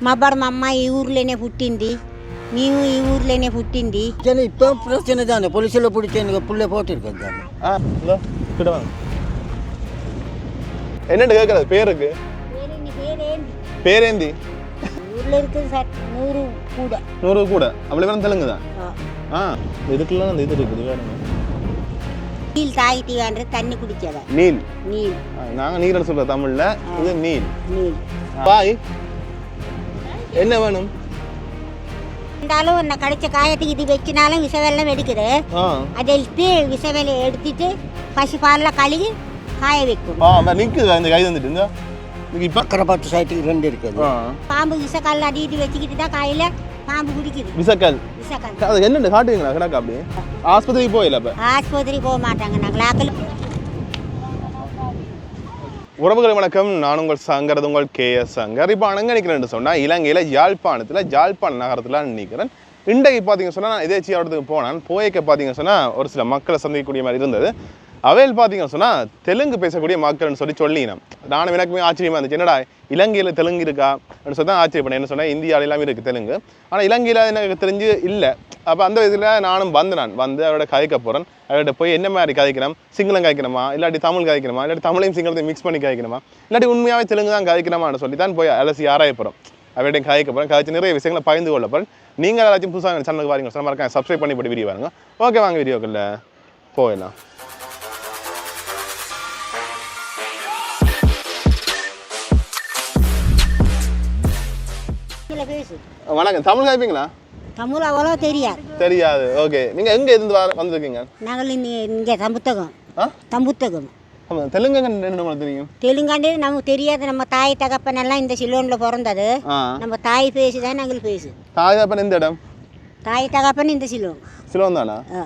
మా అబ్బాడు మా అమ్మ ఈ ఊర్లోనే పుట్టింది మేము ఈ ఊర్లోనే పుట్టింది பிரச்சனை இப்போ பிரச்சனை தானே போலீஸில் பிடிச்சி எனக்கு புள்ளை போட்டிருக்கேன் தானே ஆ இதோ கிட்ட வாங்க என்னன்னு கேட்கறது பேருக்கு பேரேந்தி ఊర్లో இருக்குது సార్ నూరు కూడా நூறு கூட அப்படி வேணும் தெலுங்கு தான் ஆ இதுக்கெல்லாம் அந்த இது இருக்குது வேணுங்க நீல் தாகிட்டீங்கன்ற தண்ணி குடிச்சதா நீல் நீல் ஆ, நாங்க நீர்னு சொல்ற தமிழ்ல இது நீல் நீல் பாய் என்ன வேணும்? இருந்தாலும் நான் கடிச்ச காயத்துக்கு இது வச்சினாலும் விஷவெல்லாம் எடுக்குது. ஆ. அதை எடுத்து விஷவெலை எடுத்துட்டு பசு பாலில் கழுவி காய வைக்கணும் ஆ அந்த கை வந்துட்டு இதுக்கு இப்ப பக்கரப்பாட்டு சைட்டுக்கு ரெண்டு இருக்குது. ஆ. பாம்பு விஷக்கல் அடிட்டு வச்சுக்கிட்டு தான் காயில் பாம்பு குடிக்குது. விசக்கல்? விஷக்கல் அது என்னண்டு காட்டுவீங்களா? கிடக்கு அப்படி? ஆஸ்பத்திரிக்கு போயில அப்ப? ஆஸ்பத்திரி போக மாட்டாங்க நாங்கள் ஆக்கள் உறவுகள் வணக்கம். நான் உங்கள் சங்கரது உங்கள் கே எஸ் சங்கர். இப்போ அணங்க நிற்கிறேன்னு சொன்னால் இலங்கையில் யாழ்ப்பாணத்தில் யாழ்ப்பாண நகரத்தில் நிற்கிறேன் இன்றைக்கு பார்த்தீங்க சொன்னால் நான் எதேச்சியா இடத்துக்கு போனேன். போய்க்க பார்த்தீங்க சொன்னால் ஒரு சில மக்களை சந்திக்கக்கூடிய மாதிரி இருந்தது. அவையில் பார்த்தீங்கன்னு சொன்னால் தெலுங்கு பேசக்கூடிய மக்கள்னு சொல்லி சொல்லினேன் நானும் எனக்குமே ஆச்சரியமாக இருந்துச்சு. என்னடா இலங்கையில் தெலுங்கு இருக்கா? அப்படின்னு சொல்லி தான் ஆச்சரியப்பட்டேன். என்ன சொன்னால் இந்தியாவில எல்லாமே இருக்குது தெலுங்கு. ஆனால் இலங்கையில் எனக்கு தெரிஞ்சு இல்லை. அப்போ அந்த இதில் நானும் வந்து நான் வந்து அவரோட கதைக்க போகிறேன் அவர்கிட்ட போய் என்ன மாதிரி கதைக்கணும்? சிங்களம் கதைக்கணுமா? இல்லாட்டி தமிழ் கதைக்கணுமா? இல்லாட்டி தமிழையும் சிங்களத்தையும் மிக்ஸ் பண்ணி கதைக்கணுமா? இல்லாட்டி உண்மையாகவே தெலுங்கு தான் கதைக்கணுமான்னு சொல்லி தான் போய் அலசி ஆராய போகிறோம் அவர்கிட்ட கதைக்க போகிறேன் கதைச்சு நிறைய விஷயங்களை பகிர்ந்து கொள்ள போகிறேன் நீங்கள் எல்லாத்தையும் புதுசாக சேனலுக்கு வாரீங்க சொன்ன மறக்காம சப்ஸ்கிரைப் பண்ணி போட்டு வீடியோ பாருங்க. ஓகே வாங்க வீடியோக்குள்ள போயிடலாம். வணக்கம் தமிழ் கதைப்பீங்களா தமிழ் அவ்வளோ தெரியாது தெரியாது ஓகே நீங்கள் எங்கே இருந்து வர வந்திருக்கீங்க நாங்கள் இங்கே தம்புத்தகம் ஆ தம்புத்தகம் ஆமாம் தெலுங்கு என்ன மாதிரி தெரியும் தெலுங்காண்டே நமக்கு தெரியாது நம்ம தாய் தகப்பனெல்லாம் இந்த சிலோனில் பிறந்தது ஆ நம்ம தாய் பேசு தான் நாங்கள் பேசு தாயப்பன் எந்த இடம் தாய் தகப்பன் இந்த சிலோன் சிலோன் தானா ఆ.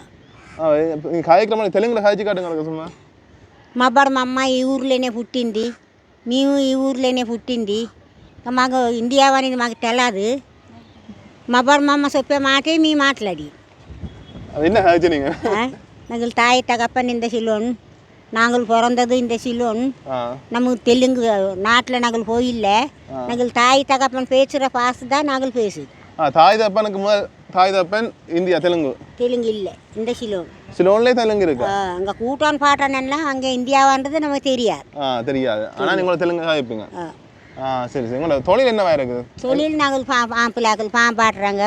நீங்கள் கதைக்கிற மாதிரி தெலுங்குல கதைச்சு காட்டுங்க சும்மா మా అబ్బాడు మా అమ్మ ఈ ఊర్లోనే పుట్టింది మేము ఈ ఊర్లోనే పుట్టింది ఇంకా మాకు ఇండియా అనేది మాకు తెలియదు మా అబ్బాడు మా అమ్మ చెప్పే మాటే మీ మాట్లాడి அது என்ன கதைச்சு நீங்கள் நாங்கள் தாய் தகப்பன் இந்த சிலோன் நாங்கள் பிறந்தது இந்த சிலோன் ஆ நமக்கு தெலுங்கு நாட்டில் நாங்கள் போயில்ல நாங்கள் தாய் தகப்பன் பேசுகிற பாசு தான் நாங்கள் பேசு ஆ தாய் தப்பனுக்கு முதல் தாய் தப்பன் இந்தியா தெலுங்கு தெலுங்கு இல்லை இந்த சிலோன் சிலோன்லேயே தெலுங்கு இருக்கு அங்கே கூட்டான் பாட்டான் எல்லாம் அங்கே இந்தியாவான்றது நமக்கு தெரியாது ஆ தெரியாது ஆனால் நீங்கள் தெலுங்கு கதைப்பீங்க ஆ. ஆ சரி சரி. உங்களோட தொழில் என்னவா இருக்குது? தொழில் நாங்கள் பா ஆம்பிளாக்கள் பாம்பாட்டுறாங்க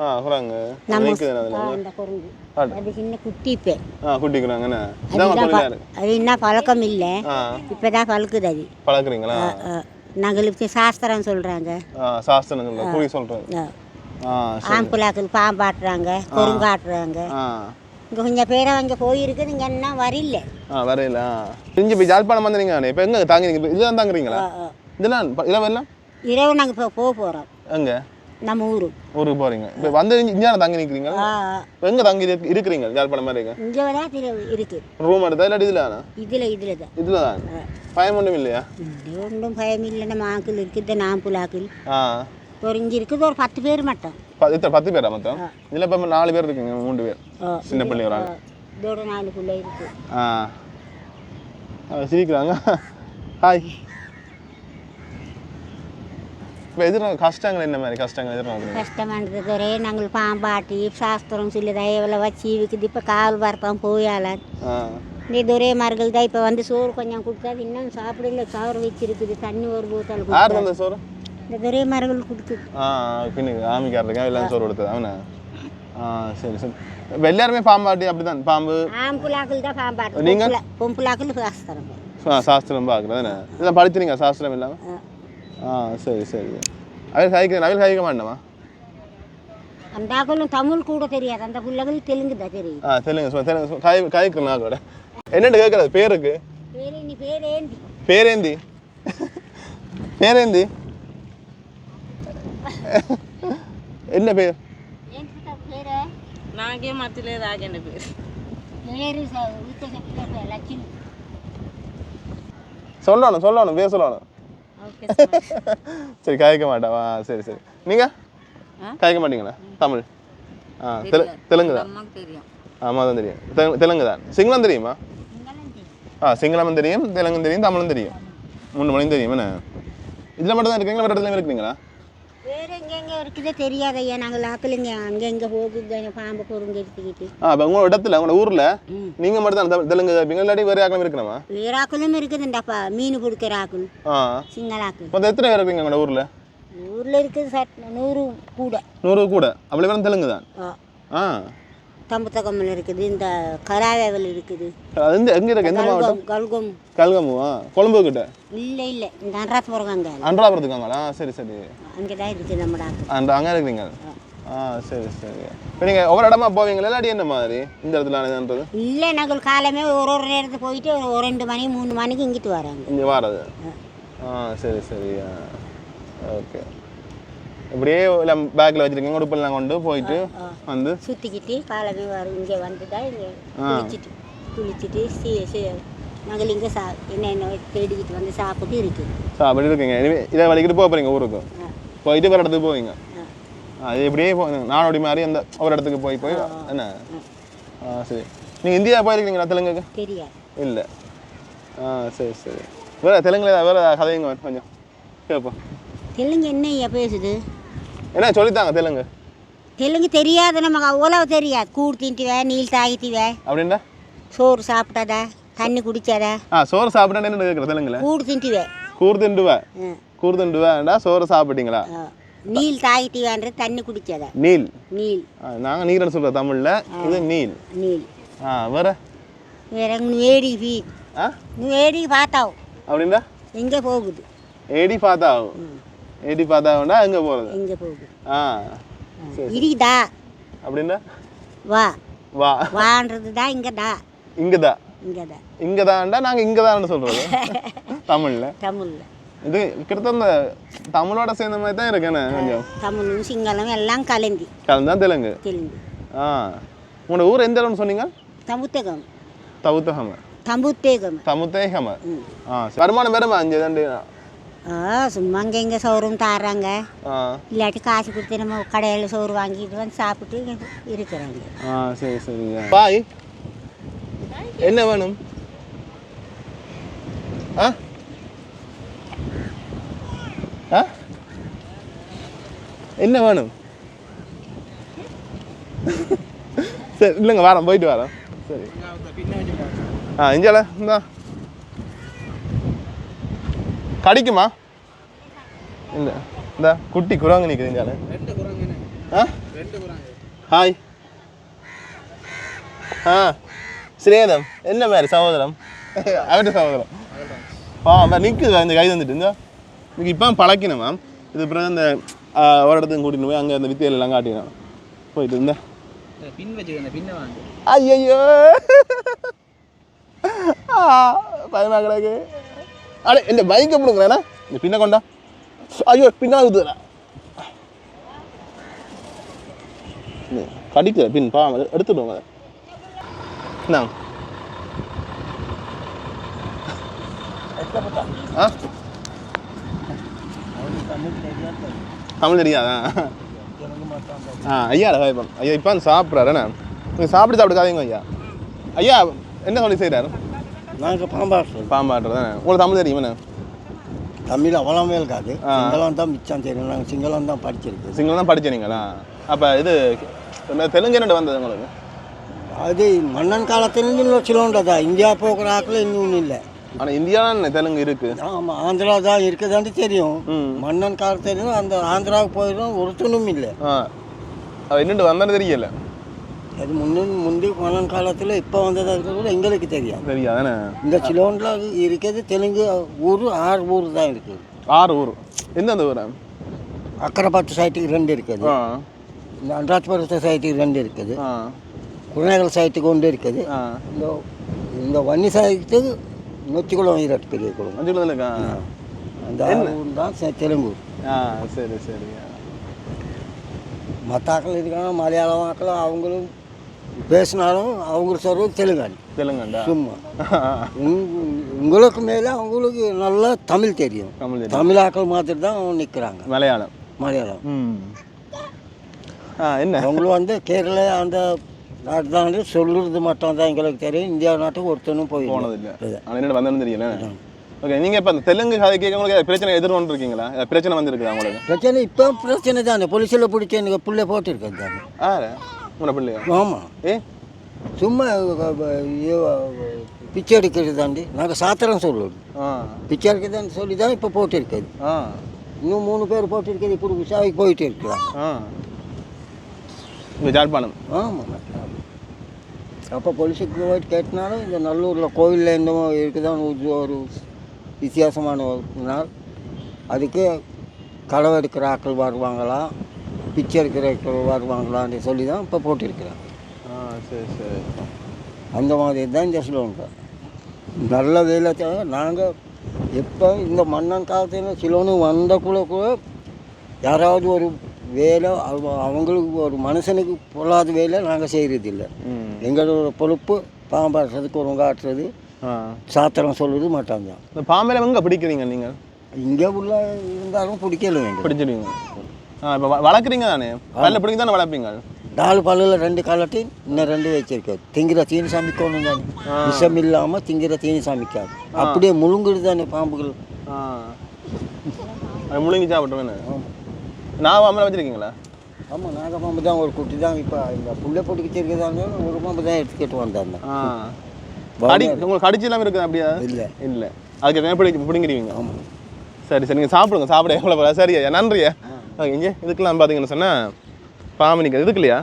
ஆ குறாங்க. நம்ம நிற்குது அதில். ஆ, இந்த குறுங்கு. காட்டு. அது சின்ன குட்டிப்பே ஆ குட்டிக்கிறாங்க என்ன? அது இன்னும் பழக்கம் இல்லை. ஆ. இப்போ தான் பழுக்குது அது. பழக்கிறீங்களா? ஆ, நாங்களுக்கு சாஸ்திரம் சொல்கிறாங்க ஆ சாஸ்திரங்கள் குறி சொல்கிறது ஆ. சரி. ஆம்பிளாக்கள் பாம்பாட்டுறாங்க குறுங்காட்டுறாங்க. ஆ. இங்கே கொஞ்சம் பேரை அங்கே போயிருக்குது இங்கே என்ன வரல ஆ வரையில? இஞ்சி இப்போ ஜாழ்ப்பாணம் வந்தீங்க இப்போ எங்கே தாங்குறீங்க? இதெல்லாம் தாங்குறீங்களா? இதெல்லாம் இதெல்லாம் எல்லாம் இரவு நாங்கள் இப்போ போக போகிறோம் எங்கே? நம்ம ஊரு. ஊருக்கு போகிறீங்க இப்போ வந்து இங்கே தங்கி நிற்கிறீங்க இப்போ எங்கே தங்கி இருக்கு- இருக்கிறீங்க? ஜாழ்ப்பாணம் மாதிரி இங்கே தான் திரு இருக்குது ரூம் எடுத்தா இல்லாட்டி இதில் இதில் இதில் தான். இதில் தான் பயம் ஒன்றும் இல்லையா? ஒன்றும் பயம் இல்லை. நம்ம ஆக்கள் இருக்குது நாம்புலாக்கள் ஆ. ஒரு இங்கே இருக்குது ஒரு பத்து பேர் மட்டும். ப- இத்தனை பத்து பேரா மொத்தம்? இதில் இப்போ நாலு பேர் இருக்கீங்க மூணு பேர். சின்ன பிள்ளை ஒரு ஆள். இதோட நாலு பிள்ளை இருக்கு. ஆ. சிரிக்கிறாங்க. ஹாய் இப்போ எதிர கஷ்டங்கள் என்ன மாதிரி கஷ்டங்கள் எதிர்நோக்குறீங்க? கஷ்டமானது ஒரே நாங்கள் பாம்பாட்டி சாஸ்திரம் சொல்லி தயவில் வச்சு விற்குது இப்போ காவல் வரத்தான் போயால. ஆ. இந்த ஒரே மரங்கள் தான் இப்போ வந்து சோறு கொஞ்சம் கொடுக்காது இன்னும் சாப்பிடல சோறு வச்சிருக்குது. தண்ணி ஒரு பூத்தால் சோறு? இந்த ஒரே மரங்கள் ஆ பின்னுக்கு ஆமிக்கார் இருக்கா எல்லாம் சோறு கொடுத்தது? அவனு? ஆ சரி சரி. எல்லாருமே பாம்பாட்டி அப்படிதான் பாம்பு. ஆம்புலாக்கள் தான் பாம்பாட்டு நீங்க? பொம்புலா- பொம்புலாக்கள் சாஸ்திரம். ஆ, சாஸ்திரம் பார்க்குறது என்ன இதெல்லாம் படிச்சிருங்க சாஸ்திரம் இல்லாமல் ஆ. சரி சரி. அவையில் காய்க்க அவையில் காய்க்க மாட்டேமா அந்த ஆக்களும் தமிழ் கூட தெரியாது. அந்த பிள்ளைகள் தெலுங்கு தான் தெரியும். ஆ தெலுங்கு சொல் தெலுங்கு. காய் காய்க்கிறேன் நான் கூட. என்னென்னு கேட்குறது? பேருக்கு பேரே நீ பேரேந்தி. பேரேந்தி. பேரேந்தி. என்ன பேர்? நாகே மத்திலே ராகேன பேர். சொல்லணும் சொல்லணும் பேர் சொல்லணும். சரி. கயக்க மாட்டாவா சரி சரி. நீங்க? கயக்க மாட்டீங்களா? தமிழ். ஆ தெலுங்கு தான். ஆமாம் தான் தெரியும். தெலுங்கு தான். சிங்களம் தெரியுமா? ஆ சிங்களமும் தெரியும் தெலுங்கும் தெரியும் தமிழும் தெரியும். மூணு மணியும் தெரியும் என்ன? இதில் மட்டும் தான் இருக்கீங்களா? வேறு இடத்துல இருக்கீங்களா? வேறு எங்கெங்கே இருக்குது தெரியாத ஐயா. நாங்கள் ஆக்கலுங்க அங்கங்கே போகுது பாம்பு பொருங்க எடுத்துக்கிட்டு. ஆ இப்போ உங்களோட இடத்துல உங்களோட ஊரில். நீங்கள் மட்டும் தான் தெலுங்கு கேட்பீங்க இல்லாட்டி வேறு யாருக்கும் இருக்கணுமா வேறு ஆக்களும் இருக்குதுண்டாப்பா. மீன் பிடிக்கிற ஆக்கள் ஆ. சிங்களாக்கள் மொத்தம் எத்தனை பேர் இருப்பீங்க உங்களோட ஊரில்? ஊரில் இருக்குது சட் நூறு கூட. நூறு கூட. அப்படி பேரும் தெலுங்கு தான்? ஆ. ஆ. தம்புத்தகம்மில் இருக்குது இந்த கராவேவல் இருக்குது. அது எந்த எங்கே இருக்கு? எந்த மாவட்டம்? கல்கம். கல்கம் கல்கமுவா கொழம்பு கிட்ட இல்லை இல்லை. இந்த அன்றாத்புரம் அங்கே. அன்றாபுரத்துக்காங்களா சரி சரி. அங்கே தான் இருக்குது நம்ம டாக்டர் அந்த அங்கே இருக்கிறீங்க? ஆ. சரி சரி. இப்போ நீங்கள் ஒவ்வொரு இடமா போவீங்களா? இல்லாட்டி என்ன மாதிரி? இந்த இடத்துல இதுன்றது இல்லை நாங்கள் காலமே ஒரு ஒரு நேரத்துக்கு போயிட்டு ஒரு ரெண்டு மணி மூணு மணிக்கு இங்கிட்டு வராங்க. இங்கே வாரது ஆ. சரி சரி. ஓகே. இப்படியே பேக்கில் வச்சுருக்கீங்க உடுப்பெல்லாம் கொண்டு போயிட்டு வந்து சுற்றிக்கிட்டு காலமே வரும் இங்கே வந்துட்டா இங்கே குளிச்சுட்டு குளிச்சுட்டு சி சி நாங்கள் இங்கே சா என்ன என்ன தேடிக்கிட்டு வந்து சாப்பிட்டு இருக்குது அப்படி இருக்கீங்க. இதை வலிக்கிட்டு போக போகிறீங்க ஊருக்கு. போயிட்டு வேறு இடத்துக்கு போவீங்க. அது இப்படியே போ நாடோடி மாதிரி அந்த ஒரு இடத்துக்கு போய் போய் என்ன? ஆ. சரி. நீங்கள் இந்தியா போயிருக்கீங்களா தெலுங்குக்கு? தெரியாது. இல்லை. ஆ சரி சரி. வேறு தெலுங்குல வேறு கதைங்க கொஞ்சம் கேட்போம். தெலுங்கு என்ன ஐயா பேசுது? என்ன சொல்லித்தாங்க தெலுங்கு? தெலுங்கு தெரியாது நமக்கு அவ்வளோ தெரியாது. கூடு தின்ட்டுவே நீல் தாகிட்டுவே அப்படின்னா? சோறு சாப்பிட்டதா தண்ணி குடிச்சதா. ஆ சோறு சாப்பிட்டேன்னு என்ன கேட்குற தெலுங்குல? கூடு தின்ட்டுவே. கூறு திண்டுவா ஆ, கூறு திண்டுவேன்டா சோறு சாப்பிட்டீங்களா. நீல் தாகிட்டுவேன்ற தண்ணி குடிச்சதா. நீல். நீல். நாங்கள் நீர்னு சொல்கிறோம் தமிழில் இது நீல். நீல். ஆ வேற? வேற வேடி வீ. ஆ? வேடி பார்த்தாவு? அப்படின்னா? எங்கே போகுது? ஏடி பார்த்தாவும் ஏடி பார்த்தாவுண்டா எங்கே போகிறது எங்கே போகுது. ஆ இருக்குதா அப்படின்னா? வா. வா. வான்றது தான் இங்கே தா இங்கே தான் இங்கே தான் இங்கே தான்டா நாங்கள் இங்கே தான் சொல்கிறது தமிழில். தமிழில். இது கிட்டத்தட்ட இந்த தமிழோட சேர்ந்த மாதிரி தான் இருக்குண்ணே கொஞ்சம். தமிழும் சிங்களம் எல்லாம் கலந்தி. கலந்தான் தெலுங்கு. தெலுங்கு. ஆ. உங்களோட ஊர் எந்த இடம்னு சொன்னீங்க? தமுத்தகம். தவுத்தகம தமுத்தேகம. ம். ஆ. வருமானம் பெருமா அஞ்சு தாண்டி. ஆ சும்மா அங்கே இங்கே சோறும் தாராங்க. இல்லாட்டி காசு கொடுத்து நம்ம கடையில் சோறு வாங்கிட்டு வந்து சாப்பிட்டு இருக்கிறாங்க. ஆ சரி சரி. பாய். என்ன வேணும்? ஆ? ஆ? என்ன வேணும்? சரி இல்லைங்க வரேன் போயிட்டு வரேன் சரி. ஆ இஞ்சால இந்தா. கடிக்குமா இல்லை இந்த குட்டி குரங்கு நிற்குது இஞ்சால ஆ? ஹாய். ஆ ஸ்ரேதம் என்ன மாதிரி சகோதரம்? அவர்கிட்ட சகோதரம். பா அவன் நிற்குது இந்த கை வந்துட்டு இந்த. இன்னைக்கு இப்போ பழக்கினேன் மேம் இது பிறகு இந்த ஆ, ஒரு இடத்துக்கு கூட்டிட்டு போய் அங்கே அந்த வித்தியால எல்லாம் காட்டினேன். போயிட்டு இருந்தேன் பின் வச்சுக்கோங்க பின்ன வாங்க. ஐயோ பயமா கிடக்கு. அடே இந்த பைக்கை பிடுங்களேண்ணா இந்த பின்ன கொண்டா. ஐயோ பின்னால் ஊத்துறா கடிக்கிற பின் பா எடுத்துடுவோங்க என்ன? ஆ? தமிழ் தெரியாதா? ஆ ஐயா இப்போ ஐயா இப்போ சாப்பிட்றாரு நீங்கள் சாப்பிட்டு சாப்பிடுக்காதீங்க ஐயா. ஐயா என்ன சொல்லி செய்கிறாரு நாங்கள் பாம்பாடுறோம் பாம்பாட்டுறது தானே? உங்களுக்கு தமிழ் தெரியுமாண்ணே தமிழ் அவ்வளோவே இருக்காது. சிங்களம் தான் மிச்சம் தெரியும். நாங்கள் சிங்களம் தான் படிச்சிருக்கு சிங்களம் தான் படிச்சீங்களா அப்போ இது என்ன தெலுங்கு என்னண்டு வந்தது உங்களுக்கு? அது மன்னன் காலத்துலேருந்து சிலோண்டதா இந்தியா போகிற ஆக்கில் இன்னும் இல்லை. ஆனால் இந்தியாவில் தெலுங்கு இருக்கு? ஆமாம் ஆந்திரா தான் இருக்குதான்னு தெரியும். மன்னன் காலத்துலேருந்து அந்த ஆந்திராவுக்கு போயிடும் ஒருத்தனும் இல்லை. என்னண்டு வந்தாலும் தெரியல. அது முன்ன முந்தி மன்னன் காலத்தில் இப்போ வந்ததாக கூட எங்களுக்கு தெரியும் தெரியாதானே இந்த சிலோண்டில் இருக்கிறது தெலுங்கு ஊர் ஆறு ஊர் தான் இருக்குது. ஆறு ஊர். எந்தெந்த ஊர்? அக்கரைப்பட்டு சைட்டுக்கு ரெண்டு இருக்குது. இந்த அன்றாட்புரத்து சைட்டுக்கு ரெண்டு இருக்குது. குருநகர் சைட்டுக்கு ஒன்று இருக்குது. இந்த இந்த வன்னி சைட்டுக்கு நொச்சிக்குளம் குளம். அஞ்சு கிலோ இருக்கா அந்த ஊர் தான் தெலுங்கு சரி சரி. மற்ற ஆக்கள் இருக்காங்க மலையாளம் ஆக்கள் அவங்களும் பேசினாலும் அவங்க சொல்றது தெலுங்கானி. தெலுங்கண்டா? சும்மா. உங்க- உங்களுக்கு மேலே அவங்களுக்கு நல்லா தமிழ் தெரியும். தமிழ் தெரியும். தமிழ் ஆக்கள் மாதிரி தான் நிற்கிறாங்க மலையாளம். மலையாளம். என்ன? அவங்களும் வந்து கேரளா அந்த நாட்டு தான் சொல்லுறது மட்டும் தான் எங்களுக்கு தெரியும். இந்தியா நாட்டுக்கு ஒருத்தனும் போய் போனதில்லை. வந்தேன்னு தெரியல. ஓகே நீங்கள் இப்போ அந்த தெலுங்கு கதை கேட்க உங்களுக்கு ஏதாவது பிரச்சனை எதிர்கொண்டு இருக்கீங்களா ஏதாவது பிரச்சனை வந்திருக்குதா உங்களுக்கு? பிரச்சனை இப்போ பிரச்சனை தானே. போலீஸில் பிடிச்சி எனக்கு புள்ளை போட்டிருக்கேன் தானே. ஆ பிள்ளையா? ஆமாம் ஏ? சும்மா பிச்சை எடுக்கிறது தாண்டி நாங்கள் சாத்திரம் சொல்லுவோம். பிச்சை எடுக்கிறதுன்னு சொல்லி தான் இப்போ போட்டிருக்கேன் ஆ. இன்னும் மூணு பேர் போட்டிருக்கிறது இப்படி விசாரிக்கு போயிட்டு இங்கே ஜாழ்ப்பாணம்? ஆமாம் அப்போ போலீஸுக்கு போயிட்டு கேட்டினாலும் இந்த நல்லூரில் கோவிலில் என்னமோ இருக்குதான் ஒரு வித்தியாசமான ஒரு நாள். அதுக்கு களவு எடுக்கிற ஆட்கள் வருவாங்களா? எடுக்கிற ஆட்கள் வருவாங்களான்னு சொல்லி தான் இப்போ போட்டிருக்கிறேன் ஆ சரி சரி. அந்த மாதிரி தான் இந்த சிலோனுக்கு நல்ல வேலை நாங்கள் எப்போ இந்த மன்னன் காலத்தில் சிலோனு வந்தக்குள்ள கூட யாராவது ஒரு வேலை அவ- அவங்களுக்கு ஒரு மனுஷனுக்கு பொல்லாத வேலை நாங்கள் செய்கிறதில்ல எங்களோட பொறுப்பு பாம்பாடுறதுக்கு ஒரு காட்டுறது சாத்திரம் சொல்லுறது மாட்டாங்க இந்த பாம்பேல எங்கே பிடிக்கிறீங்க நீங்கள் இங்கே உள்ள இருந்தாலும் பிடிக்கல பிடிச்சிடுவீங்க. இப்போ வளர்க்குறீங்க தானே? பல்ல பிடிங்க தானே வளர்ப்பீங்க? நாலு பல்லில் ரெண்டு காலட்டி இன்னும் ரெண்டு வச்சிருக்கேன். திங்கிற தீனி சமைக்கணும் தானே. விஷம் இல்லாமல் திங்கிற தீனி சமைக்காது. அப்படியே முழுங்குறது தானே பாம்புகள். அது முழுங்கி சாப்பிட்ருவேன் நான் பாம்பேல வச்சுருக்கீங்களா? ஆமாம் நாகப்பாம்பு தான் ஒரு குட்டி தான். இப்போ இந்த புள்ளை பொட்டுக்கு இருக்கிறதாங்க ஒரு பாம்பு தான் எடுத்துக்கிட்டு வந்தாங்க. கடி உங்களுக்கு கடிச்சு இல்லாமல் இருக்குது அப்படியா? இல்லை. இல்லை. அதுக்கு என்ன பிடி பிடிங்கிடுவீங்க. சரி சரி நீங்கள் சாப்பிடுங்க. சாப்பிட எவ்வளோ போல சரி ஐயா நன்றியா இங்கே. இதுக்கெல்லாம் பார்த்தீங்கன்னு சொன்னால் பாம்பு நிற்குது இதுக்கு இல்லையா?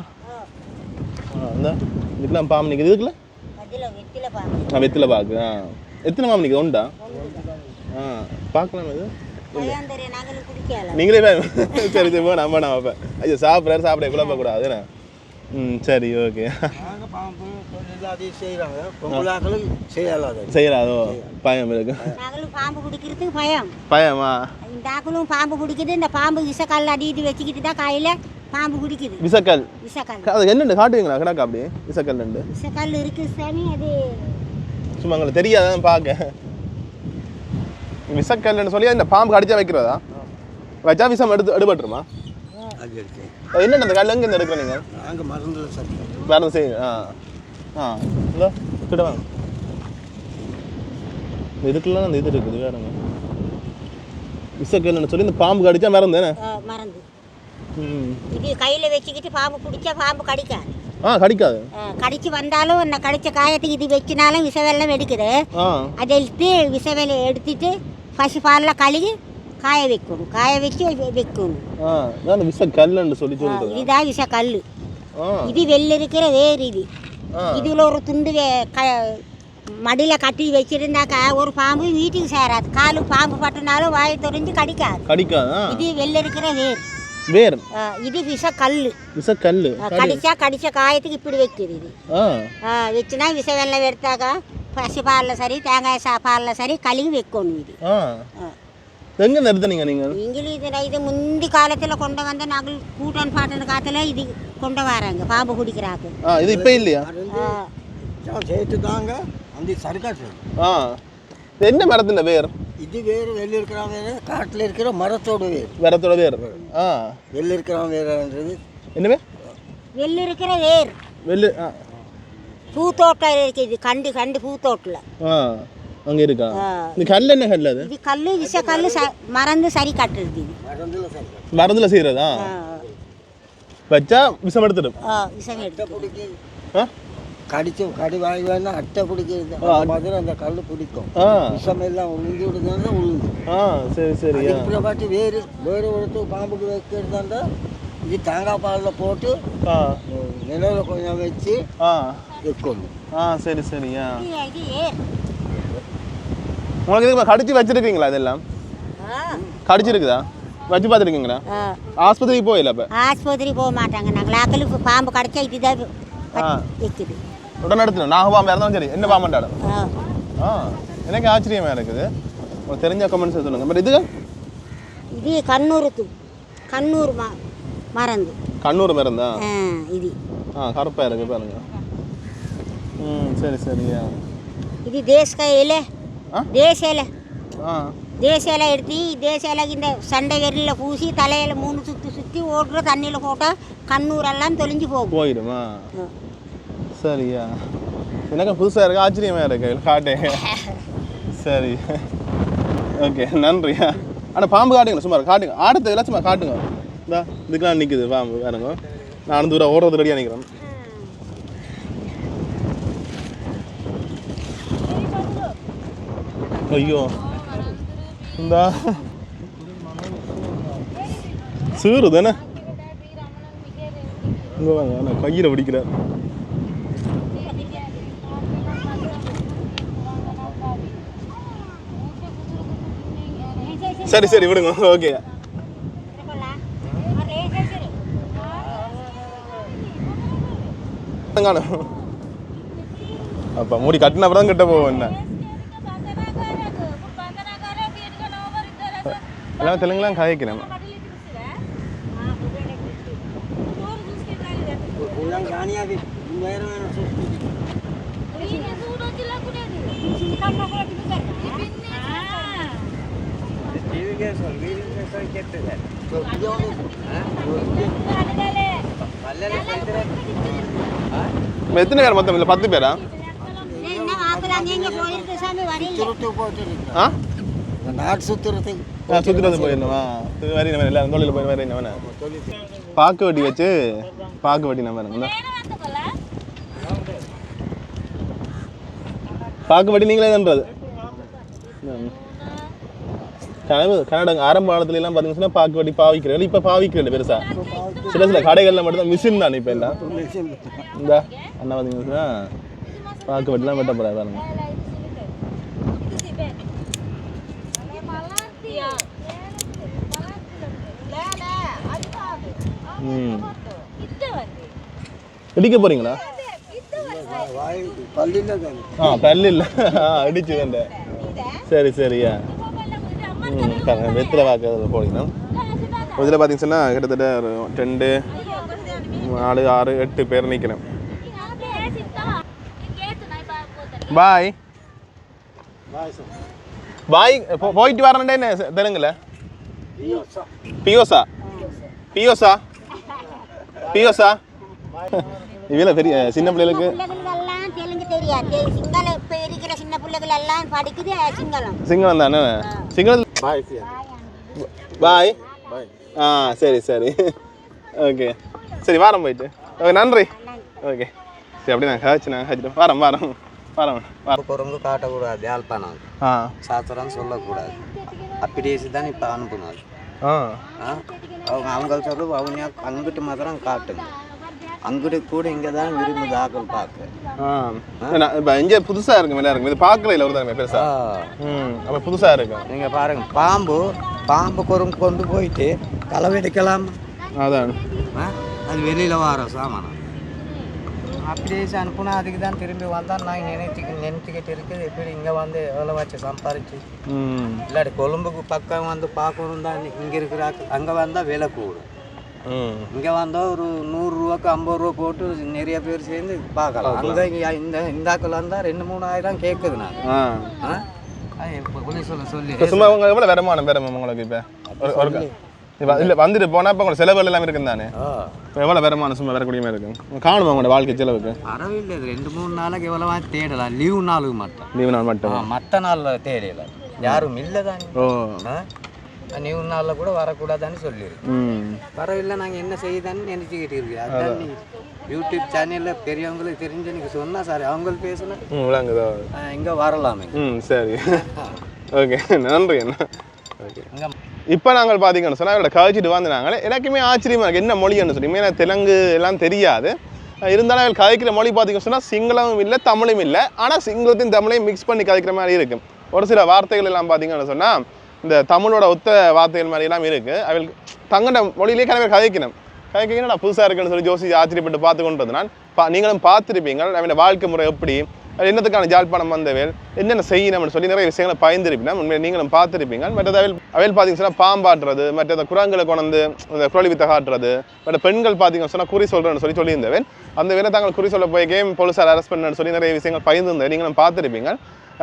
ஆ இந்த. இதுக்கெல்லாம் பாம்பு நிற்குது இதுக்குல? ஆ வெத்தில பாக்கு. ஆ. எத்தனை பாம்பு நிற்குது உண்டா ஆ பார்க்கலாம் இது. நீங்களே சரி சரி போ நம்ம நான் வைப்பேன் ஐயோ சாப்பிட்றாரு சாப்பிட குழப்பக்கூடாது என்ன? ம் சரி ஓகே பாம்பு செய்கிறாங்க பொம்பளாக்களும் செய்யலாத செய்யலாதோ பயம் இருக்கு. நாங்களும் பாம்பு பிடிக்கிறதுக்கு பயம். பயமா? இந்த ஆக்களும் பாம்பு பிடிக்குது இந்த பாம்பு விஷக்கல் அடிட்டு வச்சுக்கிட்டு தான் காயில் பாம்பு பிடிக்குது விசக்கல் விஷக்கல் அது என்னண்டு காட்டுவீங்களா? கிடக்கா அப்படி? விசக்கல் ரெண்டு. விஷக்கல் இருக்கு சாமி அது சும்மா உங்களுக்கு தெரியாதான் பார்க்க விசக்கல்னு சொல்லி இந்த பாம்பு கடிச்சா வைக்கிறதா? வச்சா விஷம் எடுத்து எடுபட்டுருமா? அது இருக்கு அது என்னென்ன அந்த கல் எங்கேருந்து எடுக்கிற நீங்கள் நாங்கள் மருந்து சரி வேறு செய்ய ஆ ஆ இதோ கிட்ட வாங்க. இதுக்குலாம் அந்த இது இருக்குது வேறுங்க விசக்கல்னு சொல்லி இந்த பாம்பு கடிச்சா மறந்து தானே? ஆ, மறந்து. ம். இது கையில் வச்சுக்கிட்டு பாம்பு பிடிச்சா பாம்பு கடிக்காது. ஆ கடிக்காது. கடிச்சு வந்தாலும் அந்த கடிச்ச காயத்துக்கு இது வச்சினாலும் விஷவெல்லாம் எடுக்குது. ஆ. அதை எடுத்து விஷவெலை எடுத்துட்டு பசு பாலில் கழுகி காய வைக்கணும். காய வச்சு வைக்கணும் அந்த விசக்கல்லுன்னு சொல்லி ஆ, சொல்கிறது இதுதான் விஷக்கல் ஆ. இது வெளில இருக்கிற வேர் இது. இதில் ஒரு துண்டு மடியில் கட்டி வச்சிருந்தாக்கா ஒரு பாம்பு வீட்டுக்கு சேராது. காலு பாம்பு பட்டினாலும் வாயை தொறிஞ்சு கடிக்காது. கடிக்காதா? இது வெளில இருக்கிற வேர்? வேர் இது விஷக்கல் விசக்கல் கடிச்சா கடிச்ச காயத்துக்கு இப்படி வைக்குது இது. வச்சுனா விஷ வெள்ளம் எடுத்தாக்கா பசு பாலில் சரி தேங்காய் சா பாலில் சரி கழுவி வைக்கணும் இது. எங்கே நிறுத்துனீங்க நீங்கள் நீங்களும் இது இது முந்தி காலத்தில் கொண்டு வந்த நாங்கள் கூட்டன் பாட்டன் காலத்தில் இது கொண்டு வராங்க பாம்பு குடிக்கிறாங்க ஆ இது இப்போ இல்லையா? சேர்த்து தாங்க அந்த சர்க்காட்டு ஆ. என்ன மரத்தின் வேர்? இது வேறு வெளியே இருக்கிற வேறு காட்டில் இருக்கிற மரத்தோட வேர் வேரத்தோட வேர். ஆ. வெளியே இருக்கிற வேறுன்றது. என்ன வேர் வெளில இருக்கிற வேர். வெள்ளு ஆ. பூத்தோட்டம் இருக்குது கண்டு கண்டு பூத்தோட்டில். ஆ. அங்கே இருக்கா. இந்த கல் என்ன கல் அது? இது கல் விஷ கல் மறந்து சரி கட்டுறது இது. செய்கிறதா ஆ, வச்சா விஷம் எடுத்துடும் ஆ விஷம் எடுத்து பிடிக்கி ஆ? கடிச்சு கடி வாங்கி வேணா அட்டை பிடிக்கிறது. மாதிரி அந்த கல் பிடிக்கும். ஆ. விஷம் எல்லாம் உளுந்து விடுதாண்டா உளுந்து. ஆ சரி சரியா அதுக்கு பாட்டி வேறு வேறு ஒருத்தர் பாம்புக்கு வைக்கிறதாண்டா இது தேங்காய் பாலில் போட்டு ஆ. நிலவில் கொஞ்சம் வச்சு ஆ. வைக்கணும். ஆ சரி சரியா உங்களுக்கு இதுக்கு கடிச்சு வச்சிருக்கீங்களா இதெல்லாம்? ஆ, கடிச்சிருக்குதா? வச்சு பார்த்துருக்கீங்களா. ஆஸ்பத்திரிக்கு போயில அப்போ? ஆஸ்பத்திரி போக மாட்டாங்க. நாங்கள் ஆக்களுக்கு பாம்பு கடிச்சா இதுதான் வைக்குது. உடனே எடுத்துடும் நாக பாம்பு இருந்தாலும் சரி. என்ன பாம்பண்டாடும் ஆ. ஆ. எனக்கு ஆச்சரியமா இருக்குது. உங்களுக்கு தெரிஞ்ச கமெண்ட்ஸ் சொல்லுங்க. பட் இதுக்கு? இது கண்ணூர் தூ கண்ணூர் ம மறந்து கண்ணூர் மருந்தா? ஆ, இது. ஆ கருப்பாக இருக்கு பாருங்க. ம் சரி சரியா இது தேச இலை ஆ? தேச இலை ஆ. தேச இலை எடுத்து தேச இலைக்கு இந்த சண்டை வெறியில் பூசி தலையில் மூணு சுற்றி சுற்றி ஓடுற தண்ணியில் போட்டால் கண்ணூரெல்லாம் தொலைஞ்சு போகும். போயிடுமா. சரியா. எனக்கு புதுசாக இருக்கு ஆச்சரியமா இருக்கு காட்டேன் சரி. ஓகே நன்றியா ஆனால் பாம்பு காட்டுங்க சும்மா காட்டுங்க. ஆடத்தை சும்மா காட்டுங்க. இந்தா இதுக்கெல்லாம் நிற்குது பாம்பு வேறுங்க நான் தூரம் ஓடுறது ரெடியாக நிற்கிறேன் ஐயோ. இந்தா. சீரு தானே இங்கே வாங்க நான் கையில் பிடிக்கிறார் சரி சரி விடுங்க. ஓகே. அப்போ மூடி கட்டின அப்புறம் கிட்ட போவோம் என்ன? Bayar mana இப்போ எத்தனை பேர் மொத்தம் இல்லை பத்து பேரா? போயிருக்கு சாமி வரீங்க சுத்துறது. போட்டு ஆ நாடு சுத்துறது வந்து போயிருந்தோமா இது மாதிரி நம்ம எல்லாரும் தொழில் போய் வேறு என்ன பாக்கு வட்டி வச்சு பாக்கு வட்டி நம்ம பாக்கு வட்டி நீங்களே தான்றது கனவு கனடா ஆரம்ப காலத்துல எல்லாம் பார்த்தீங்கன்னா பாக்கு வட்டி பாவிக்கிறேன் இப்போ பாவிக்கிறேன் பெருசா. சில சில கடைகள்ல மட்டும் தான் மிஷின் தானே இப்போ எல்லாம். இந்த அண்ணா பார்த்தீங்கன்னா பாக்கு வட்டிலாம் வெட்ட போறாரு பாருங்க. இடிக்க போறீங்களா? ஆ பல்லு இல்லை ஆ அடிச்சு வேண்ட சரி சரியா ம் வெத்தில வாக்கு போனீங்கன்னா இதில் பார்த்தீங்கன்னா கிட்டத்தட்ட ஒரு ரெண்டு நாலு ஆறு எட்டு பேர் நிற்கிறேன் பாய். பாய் போ- போயிட்டு வரேன்டே தெலுங்குல பியோசா பியோசா பியோசா இவ்வளோ பெரிய சின்ன பிள்ளைகளுக்கு சிங்களம் தானே சிங்களம் பாய் ஆ சரி சரி ஓகே சரி வாரம் போயிட்டு ஓகே நன்றி ஓகே சரி அப்படி நான் கழிச்சு நான் கழிச்சிட்டு வாரம் வாரம் குரங்கு காட்டக்கூடாது யாழ்ப்பாணம். சாஸ்திரம் சொல்லக்கூடாது. அப்படி தான் இப்போ அனுப்புனாரு? அவங்க அவங்க சொல்லு அவங்க அங்கிட்டு மாத்திரம் காட்டுங்க. அங்கிட்டு கூட இங்கே தான் விரும்பி தாக்கல் பார்க்க. இப்போ இங்கே புதுசாக இருக்கு மேலே இருக்கு. இது பார்க்கல இல்லை ஒரு தடவை பெருசா ம் அப்போ புதுசாக இருக்கும் நீங்கள் பாருங்க பாம்பு பாம்பு குரங்கு கொண்டு போயிட்டு களவெடுக்கலாம் அதான். ஆ? அது வெளியில் வர சாமானம் அப்படி அனுப்புனா அதுக்கு தான் திரும்பி வந்தால் நான் நினைச்சு நினச்சிக்கிட்டு இருக்குது. எப்படி இங்கே வந்து எவ்வளோ வச்சு சம்பாரிச்சு? இல்லாட்டி கொழும்புக்கு பக்கம் வந்து பார்க்கணும் தான் இங்கே இருக்கிறாக்கு அங்கே வந்தால் விலை கூடும். இங்கே வந்தால் ஒரு நூறுரூவாக்கு ஐம்பது ரூபா போட்டு நிறைய பேர் சேர்ந்து பார்க்கலாம். அங்கே இந்த இந்தாக்கில் வந்தால் ரெண்டு மூணாயிரம் கேட்குது நான். சொல்ல சொல்லி. சும்மா உங்க எவ்வளோ வருமானம் பெறும் உங்களுக்கு இப்போ? இல்லை வந்துட்டு போனால் இப்போ உங்களுக்கு செலவுகள் எல்லாம் இருக்குது தானே? இப்போ எவ்வளோ வருமானம் சும்மா வரக்கூடிய மாதிரி இருக்கும்? காணுமா உங்களோட வாழ்க்கை செலவுக்கு? அறவில்லை இது ரெண்டு மூணு நாளைக்கு எவ்வளவா தேடலாம் லீவு நாளுக்கு மட்டும். லீவு நாள் மட்டும். மற்ற நாளில் தேடல. யாரும் இல்லை தானே. ஓ. லீவு நாளில் கூட வரக்கூடாதுன்னு சொல்லியிருக்கு ம். பரவாயில்ல நாங்கள் என்ன செய்யுதான்னு நினச்சிக்கிட்டு இருக்கு அதான். நீ யூடியூப் சேனலில் பெரியவங்களுக்கு தெரிஞ்சு எனக்கு சொன்னால் சார் அவங்க பேசுனா. இங்கே வரலாமே. ம் சரி. ஓகே நன்றி அண்ணா. ஓகே. இப்போ நாங்கள் பார்த்தீங்கன்னு சொன்னால் இவரோட கழிச்சிட்டு வந்தாங்களே எனக்குமே ஆச்சரியமா இருக்குது என்ன மொழின்னு சொல்லி. எனக்கு தெலுங்கு எல்லாம் தெரியாது. இருந்தாலும் அவள் கதைக்கிற மொழி பார்த்தீங்கன்னு சொன்னால் சிங்களமும் இல்லை தமிழும் இல்லை. ஆனால் சிங்களத்தையும் தமிழையும் மிக்ஸ் பண்ணி கதைக்கிற மாதிரி இருக்கும் ஒரு சில வார்த்தைகள் எல்லாம் பார்த்தீங்கன்னு சொன்னால் இந்த தமிழோட ஒத்த வார்த்தைகள் மாதிரி எல்லாம் இருக்குது அவள் தங்கட மொழியிலே கிளம்பி கதைக்கணும். கதைக்கணும் புதுசாக இருக்குன்னு சொல்லி ஜோசி ஆச்சரியப்பட்டு பார்த்து கொண்டதுனால் பா நீங்களும் பார்த்துருப்பீங்க அவனோட வாழ்க்கை முறை எப்படி? என்னத்துக்கான ஜாழ்ப்பாணம் வந்தவேல் என்னென்ன செய்யணும்னு சொல்லி நிறைய விஷயங்களை பயந்துருப்பீங்க உண்மையை நீங்களும் பார்த்துருப்பீங்க மற்றது அவையில் அவள் பார்த்தீங்கன்னா பாம்பாட்டுறது மற்ற குரங்களை கொண்டு இந்த குரலி வித்தை காட்டுறது மற்ற பெண்கள் பார்த்தீங்கன்னு சொன்னால் குறி சொல்கிறேன்னு சொல்லி சொல்லியிருந்தவன். அந்த வேலை தாங்கள் குறி சொல்ல போய் கேம் போலீஸார் அரெஸ்ட் பண்ணுன்னு சொல்லி நிறைய விஷயங்கள் பயந்துருந்தேன் நீங்களும் பார்த்துருப்பீங்க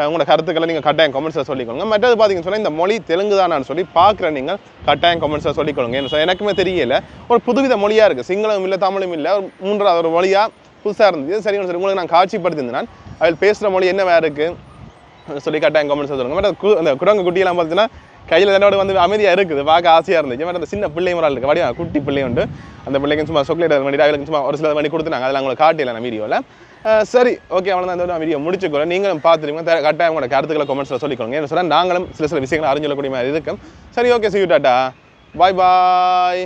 உங்களோட கருத்துக்களை நீங்கள் கட்டாயம் கமெண்ட்ஸில் சொல்லிக்கொள்ளுங்க. மற்றது பார்த்தீங்கன்னு சொன்னால் இந்த மொழி தெலுங்கு தானான்னு சொல்லி பார்க்குற நீங்கள் கட்டாயம் கமெண்ட்ஸில் சொல்லிக்கொள்ளுங்க. ஏன்னு எனக்குமே தெரியல. ஒரு புதுவித மொழியாக இருக்குது சிங்களமும் இல்லை தமிழும் இல்லை. ஒரு மூன்றாவது ஒரு மொழியாக புதுசாக இருந்தது. சரி சரி உங்களுக்கு நான் காட்சிப்படுத்தியிருந்தேன் அவள் பேசுகிற மொழி என்ன வேறு இருக்குது சொல்லி கட்டாயம் கமெண்ட்ஸ் சொல்லுங்க. மேடம் கு- அந்த குரங்கு குட்டியெல்லாம் பார்த்தீங்கன்னா கையில் தன்னோட வந்து அமைதியாக இருக்குது. பார்க்க ஆசையாக இருந்துச்சு. மேடம் அந்த சின்ன பிள்ளை முறை இருக்குது வடிவா குட்டி பிள்ளை உண்டு. அந்த பிள்ளைக்கு சும்மா சாக்லேட் வண்டி அவளுக்கு சும்மா ஒரு சில பண்ணி கொடுத்துனாங்க அதில் அவங்களை காட்டில நான் வீடியோவில் சரி ஓகே அவ்வளோ தான் இந்த வீடியோ முடிச்சுக்கிறோம் நீங்களும் பார்த்துருங்க கட்டாயம் உங்களோட கருத்துக்களை கமெண்ட்ஸில் சொல்லிக்கோங்க. என்ன சொன்னால் நாங்களும் சில சில விஷயங்களை அறிஞ்சொல்லக்கூடிய மாதிரி இருக்கும். சரி okay see tata bye bye